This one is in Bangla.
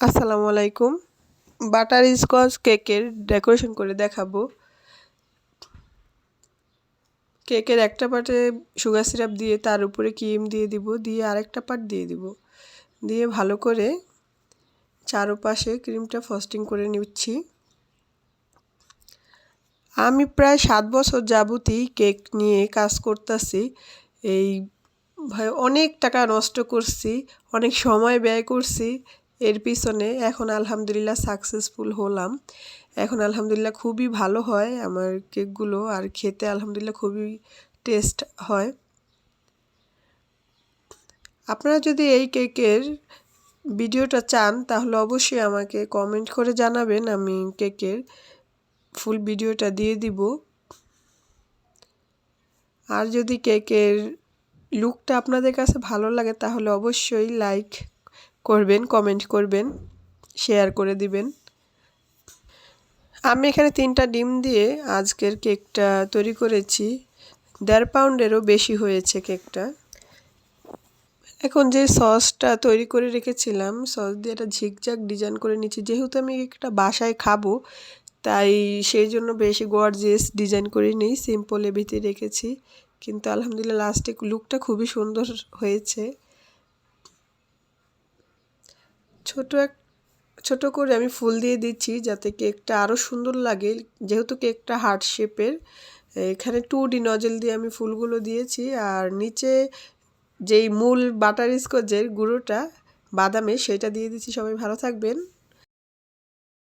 আসসালামু আলাইকুম। বাটার স্কচ কেকের ডেকোরেশন করে দেখাবো। কেকের একটা পার্টে সুগার সিরাপ দিয়ে তার উপরে ক্রিম দিয়ে দিব, দিয়ে আরেকটা পার্ট দিয়ে দিব। দিয়ে ভালো করে চারোপাশে ক্রিমটা ফস্টিং করে নিচ্ছি। আমি প্রায় সাত বছর যাবতই কেক নিয়ে কাজ করতেছি। এই ভাই অনেক টাকা নষ্ট করছি, অনেক সময় ব্যয় করছি এর পিছনে এখন আলহামদুলিল্লাহ সাকসেসফুল হলাম। এখন আলহামদুলিল্লাহ খুবই ভালো হয় আমার কেকগুলো আর খেতে আলহামদুলিল্লাহ খুবই টেস্ট হয়। আপনারা যদি এই কেকের ভিডিওটা চান তাহলে অবশ্যই আমাকে কমেন্ট করে জানাবেন, আমি কেকের ফুল ভিডিওটা দিয়ে দিব। আর যদি কেকের লুকটা আপনাদের কাছে ভালো লাগে তাহলে অবশ্যই লাইক করবেন কমেন্ট করবেন শেয়ার করে দিবেন। আমি এখানে তিনটা ডিম দিয়ে আজকের কেকটা তৈরি করেছি। দেড় পাউন্ডেরও বেশি হয়েছে কেকটা। এখন যে সসটা তৈরি করে রেখেছিলাম সস দিয়ে একটা ঝিকঝাক ডিজাইন করে নিচ্ছি। যেহেতু আমি একটা বাসায় খাব, তাই সেই জন্য বেশি গর্জিয়াস ডিজাইন করে নিই সিম্পল ভিতরে রেখেছি। কিন্তু আলহামদুলিল্লাহ লাস্টে লুকটা খুবই সুন্দর হয়েছে। ছোট এক, ছোট করে আমি ফুল দিয়ে দিচ্ছি যাতে কেকটা আরও সুন্দর লাগে। যেহেতু কেকটা হার্ট শেপের, এখানে টু ডি নজেল দিয়ে আমি ফুলগুলো দিয়েছি। আর নিচে যেই মূল বাটার স্কচের গুঁড়োটা বাদামে, সেটা দিয়ে দিচ্ছি। সবাই ভালো থাকবেন।